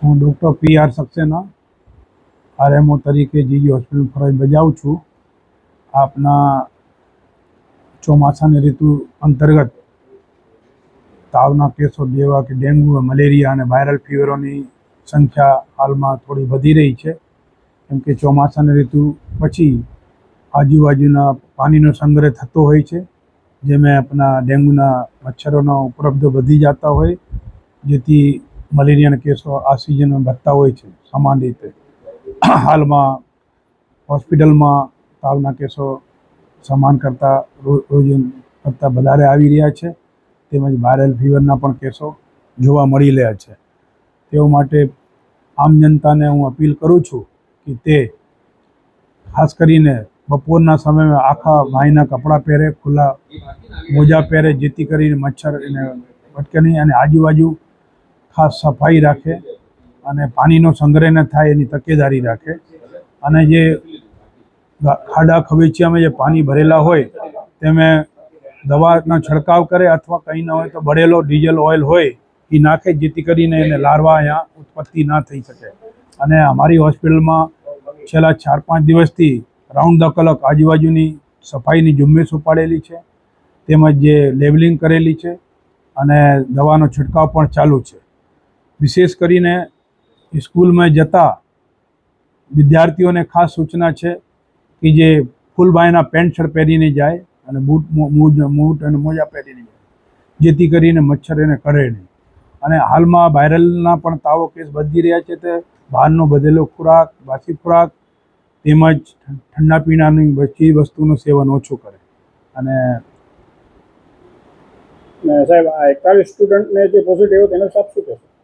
હું doctor P R Saxena RMO તરીકે GG hospital ફરજ બજાવું છું. આપના ચોમાસાની ઋતુ અંતર્ગત તાવના કેસો જેવા કે ડેન્ગ્યુ મલેરિયા અને વાયરલ ફીવરોની સંખ્યા હાલમાં થોડી વધી રહી છે. કેમ કે ચોમાસાની ઋતુ પછી આજુબાજુના પાણીનો સંગ્રહ થતો હોય છે, જેમાં આપણા ડેન્ગ્યુના મચ્છરોનો ઉપલબ્ધ વધી જતા હોય, જેથી મલેરિયાના કેસો આ સિઝનમાં વધતા હોય છે સમાન રીતે. હાલમાં હોસ્પિટલમાં તાવના કેસો સમાન કરતાં રોજ કરતાં વધારે આવી રહ્યા છે. તેમજ વાયરલ ફીવરના પણ કેસો જોવા મળી રહ્યા છે. તેઓ માટે આમ જનતાને હું અપીલ કરું છું કે તે ખાસ કરીને બપોરના સમયમાં આખા ભાઈના કપડાં પહેરે, ખુલ્લા મોજા પહેરે, જેથી કરીને મચ્છર એને ભટકે નહીં અને આજુબાજુ ખાસ સફાઈ રાખે અને પાણીનો સંગ્રહ ન થાય એની તકેદારી રાખે. અને જે ખાડા ખવેચિયામાં જે પાણી ભરેલા હોય, તેમાં દવાનો છંટકાવ કરે અથવા કંઈ ન હોય તો બળેલો ડીઝલ ઓઇલ હોય એ નાખે જેથી કરીને એને લાર્વા અહીંયા ઉત્પત્તિ ના થઈ શકે. અને અમારી હોસ્પિટલમાં છેલ્લા ચાર પાંચ દિવસથી રાઉન્ડ ધ કલક આજુબાજુની સફાઈની ઝુંબેશ ઉપાડેલી છે. તેમજ જે લેવલિંગ કરેલી છે અને દવાનો છંટકાવ પણ ચાલુ છે. વિશેષ કરીને સ્કૂલમાં જતા વિદ્યાર્થીઓને ખાસ સૂચના છે કે જે ફૂલ બાયના પેન્ટ શર્ટ પહેરીને જાય અને બૂટ મોજ- બૂટ અને મોજા પહેરીને જાય. જેથી કરીને મચ્છર એને કરે નહીં. અને હાલમાં વાયરલના પણ તાવો કેસ વધી રહ્યા છે તે બહારનો બધેલો ખોરાક, બાસી ખોરાક તેમજ ઠંડા પીણાની ચીજ વસ્તુનું સેવન ઓછું કરે. અને સાહેબ, આ એકતાલીસ સ્ટુડન્ટને જે પોઝિટિવ તેનો સાફ શું કહેશો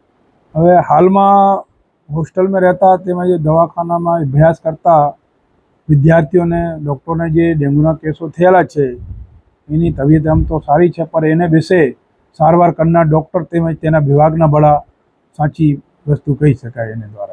હવે હાલમાં હોસ્ટેલમાં રહેતા તેમજ દવાખાનામાં અભ્યાસ કરતા વિદ્યાર્થીઓને, ડૉક્ટરોને જે ડેન્ગ્યુના કેસો થયેલા છે, એની તબિયત આમ તો સારી છે, પણ એને વિશે સારવાર કરનાર ડૉક્ટર તેમજ તેના વિભાગના બળા સાચી વસ્તુ કહી શકાય એને દ્વારા.